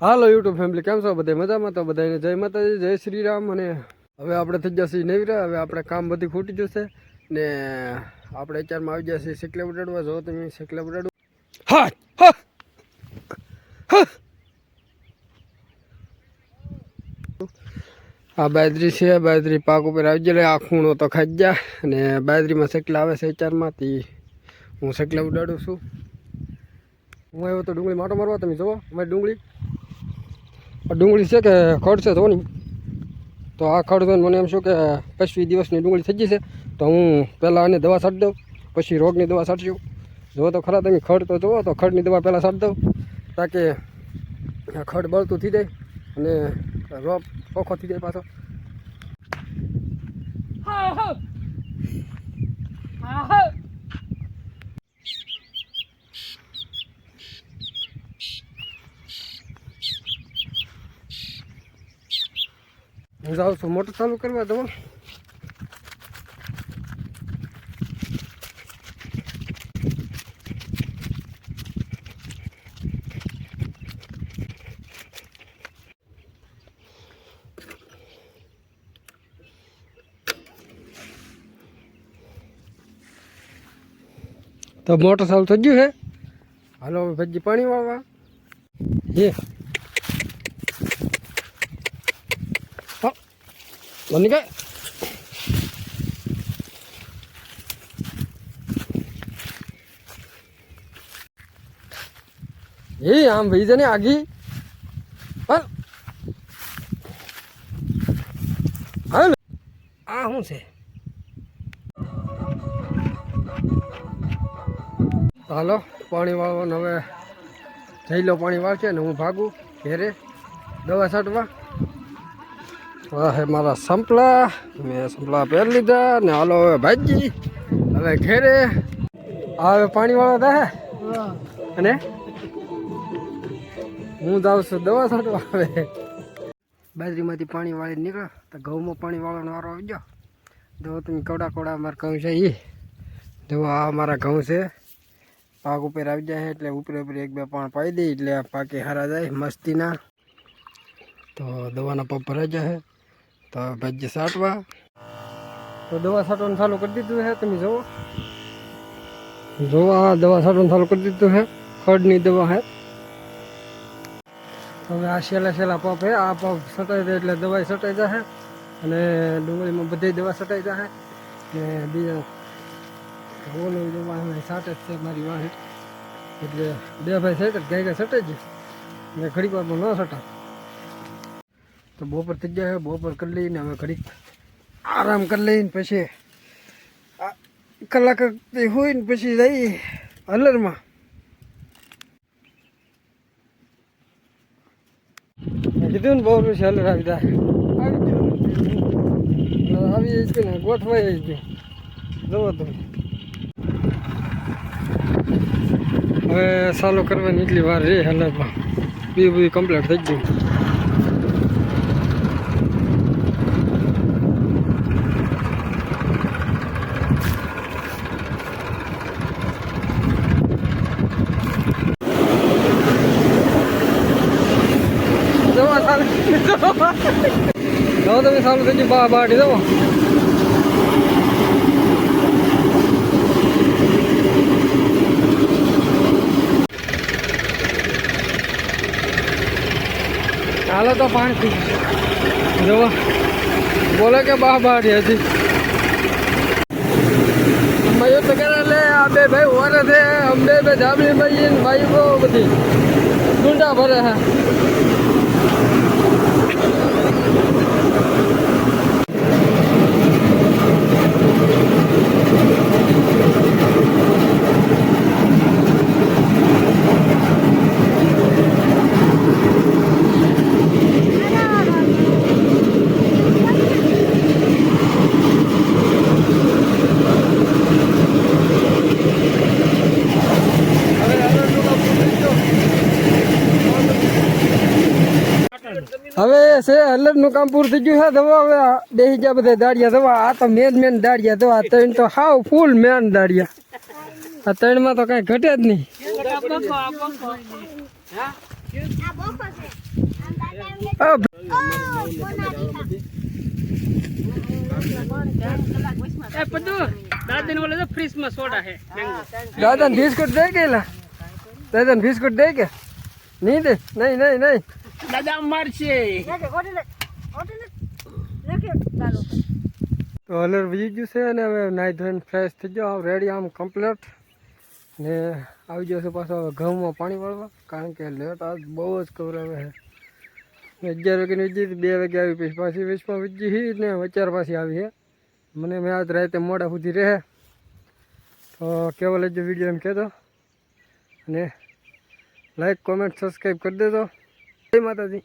હાલો YouTube family, કેમ છો? બધા મજામાં? તો બધાને જય માતાજી, જય શ્રી રામ અને હવે આપણે થઈ જશે નવીરા, હવે આપણે કામ બધી ખૂટી જશે. ને આપણે અત્યારમાં આવી જશે શેકલે બટાડવા જો તમે શેકલે બટાડું હા હા આ બાજરી છે બાજરી પાક ઉપર આવી જાય આ ખૂણો તો ખાઈ જા અને બાજરીમાં શેકલા આવે છે ચારમાંથી હું શેકલા ઉડાડું છું. હું આવ્યો તો ડુંગળી માટો મારવા તમે જુઓ. અમારી ડુંગળી. ડુંગળી છે કે ખડ છે તો તો આ ખડ જોઈને મને એમ શું કે પછી દિવસની ડુંગળી થઈ જશે તો હું પહેલાં આને દવા છાંટી દઉં, પછી રોગની દવા છાંટશું. જુઓ તો ખરા તમે ખડ તો જુઓ તો ખડની દવા પહેલાં છાંટી દઉં, તાકે ખડ બળતું થઈ જાય અને રોગ ઓખો થઈ જાય પાછો. હું. જાઉં છું. મોટર ચાલુ કરવા દઉં તો મોટર ચાલુ થઈ ગયું છે હાલો ભજી પાણી વાળવા એ બની ગઈ એ આમ ભાઈ છે ને આગી. હાલ. આ શું છે? હાલો, પાણી વાળવાનું હવે જઈ લો પાણી વાળશે ને હું ભાગું ઘેરે. દવા છાંટવા. આ હે મારા સંપલા. મેં સંપલા પહેરી લીધા ને હાલો હવે ભાજી હવે ઘેરે હવે પાણી વાળો થાય અને? હું જાઉં છું દવા છાંટવા હવે. બાજરીમાંથી પાણી વાળી નીકળો. તો ઘઉંમાં પાણી વાળવાનો વારો આવી ગયો. દવા તમે કવડા કવડા મારા ઘઉં છે એ દવા આ મારા ઘઉં છે. પાક ઉપર આવી જાય એટલે ઉપર ઉપર એક બે પાણ પાઈ દે એટલે પાકે હારા જાય મસ્તીના. તો દવાના પગ ભરાઈ જાય તો ભેજ સાટવા. તો દવા છાંટવાનું ચાલુ કરી દીધું છે તમે જુઓ. જુઓ આ દવા છાંટવાનું ચાલુ કરી દીધું છે ખડની દવા છે હવે આ છેલ્લા છેલ્લા પંપ છે આ પંપ સટાઈ દે એટલે દવાઈ સટાઈ જશે અને ડુંગળીમાં બધી દવા સટાઈ જશે ને બીજા ઓલું દવા જ છે મારી વાહે. એટલે બે ભાઈ છે ગાય સટાઈ ગઈ ને ઘડીક વારમાં ન સટા તો બપોર થઈ જાય, બપોર કરી લઈને હવે ઘડીક આરામ કરી લઈને પછી કલાક હોય ને પછી જઈ હલરમાં. કીધું ને બહુ છે હલર આવી જાય. આવી જ ને, ગોઠવાઈ ગયું. જવો તમે. હવે સાલો કરવાની એટલી વાર રે હલરમાં. બી બધું કમ્પ્લીટ થઈ ગયું જવા ચાલે જાઓ તમે સારું થઈ ગયું બા બાટી દો. હાલો તો પાણી પી જોવા બોલે કે બાહ બાટી હતી. ભાઈઓ તો કરે લે, આ બે ભાઈ વરે છે અમ બે જાબલી ભાઈ ભાઈ બધી. ડુંડા ભરે હે Thank you. હવે છે હલરનું કામ પૂરું થઈ ગયું છે દવા હવે બેસી ગયા બધા દાડિયા દવા આ તો મેન મેન દાડિયા દવા ત્રણ તો હાવ ફૂલ મેન દાડિયા. આ ત્રણમાં તો કઈ ઘટે જ નહીં. માં દાદા ને બિસ્કુટ દે ગયેલા દાદા ને બિસ્કુટ દે કે? નહીં દે? નહીં નહીં નહીં. દાદા મારશે. તો હલર વી ગયું છે અને હવે નાઈ ધોઈને ફ્રેશ થઈ ગયો. આમ રેડી આમ કમ્પ્લીટ ને આવી જશે પાછો હવે ઘઉંમાં પાણી વાળવા. કારણ કે લેટ આજ બહુ જ કવરાવે છે. ને અગિયાર વાગે વીજી બે વાગે આવી પછી પાછી વીસમાં વીજી હી ને વચાર પાછી આવી છે મને મેં આજ રાતે મોડા સુધી રહે. તો કેવો લેજો વીડિયો એમ કહેતો. અને લાઈક કોમેન્ટ સબસ્ક્રાઈબ કરી દેજો. જય માતાજી.